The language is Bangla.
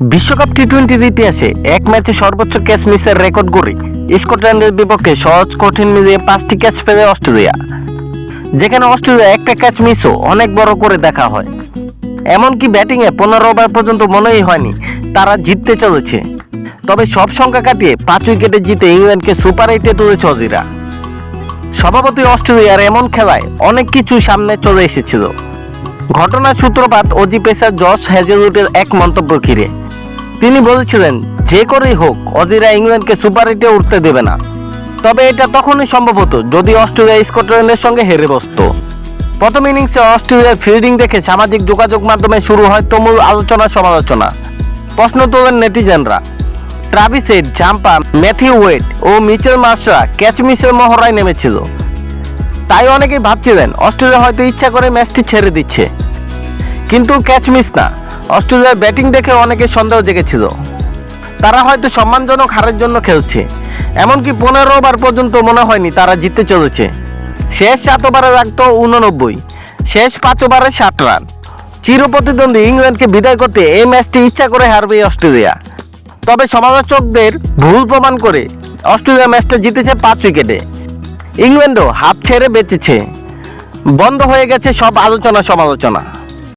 বিশ্বকাপ টি টোয়েন্টির ইতিহাসে এক ম্যাচে সর্বোচ্চ ক্যাচ মিসের রেকর্ড গড়ে স্কটল্যান্ডের বিপক্ষে সহজ, কঠিন মিলিয়ে পাঁচটি ক্যাচ পেলে অস্ট্রেলিয়া। যেখানে অস্ট্রেলিয়া একটা ক্যাচ মিসও অনেক বড় করে দেখা হয়। এমনকি ব্যাটিংয়ে পনেরো ওভার পর্যন্ত মনেই হয়নি তারা জিততে চলেছে। তবে সব সংখ্যা কাটিয়ে পাঁচ উইকেটে জিতে ইংল্যান্ডকে সুপার এইটে তুলেছে অজিরা। সভাপতি অস্ট্রেলিয়ার এমন খেলায় অনেক কিছু সামনে চলে এসেছিল। ঘটনার সূত্রপাত অজি পেসার জস হ্যাজেলউডের এক মন্তব্য ঘিরে। তিনি বলেছিলেন, যে করেই হোক অজিরা ইংল্যান্ডকে সুপার এইটে উঠতে দেবে না। তবে এটা তখনই সম্ভব হতো যদি অস্ট্রেলিয়া স্কটল্যান্ডের সঙ্গে হেরে বসত। প্রথম ইনিংসে অস্ট্রেলিয়ার ফিল্ডিং দেখে সামাজিক যোগাযোগ মাধ্যমে শুরু হয় তুমুল আলোচনা সমালোচনা। প্রশ্ন তোলেন নেটিজেনরা Travis Head Zampa, Matthew Wade ও মিচেল মার্শরা ক্যাচ মিসের মহড়ায় নেমেছিল। তাই অনেকেই ভাবছিলেন, অস্ট্রেলিয়া হয়তো ইচ্ছা করে ম্যাচটি ছেড়ে দিচ্ছে। কিন্তু ক্যাচ মিস না। অস্ট্রেলিয়ার ব্যাটিং দেখে অনেকে সন্দেহ জেগেছিল। তারা হয়তো সম্মানজনক হারের জন্য খেলছে। এমনকি পনেরো ওভার পর্যন্ত মনে হয়নি তারা জিততে চলেছে। শেষ সাত ওভারে রাখতো উননব্বই, শেষ পাঁচ ওভারে ষাট রান। চির প্রতিদ্বন্দ্বী ইংল্যান্ডকে বিদায় করতে এই ম্যাচটি ইচ্ছা করে হারবে অস্ট্রেলিয়া। তবে সমালোচকদের ভুল প্রমাণ করে অস্ট্রেলিয়া ম্যাচটা জিতেছে পাঁচ উইকেটে। ইংল্যান্ডও হাফ ছেড়ে বেঁচেছে। বন্ধ হয়ে গেছে সব আলোচনা সমালোচনা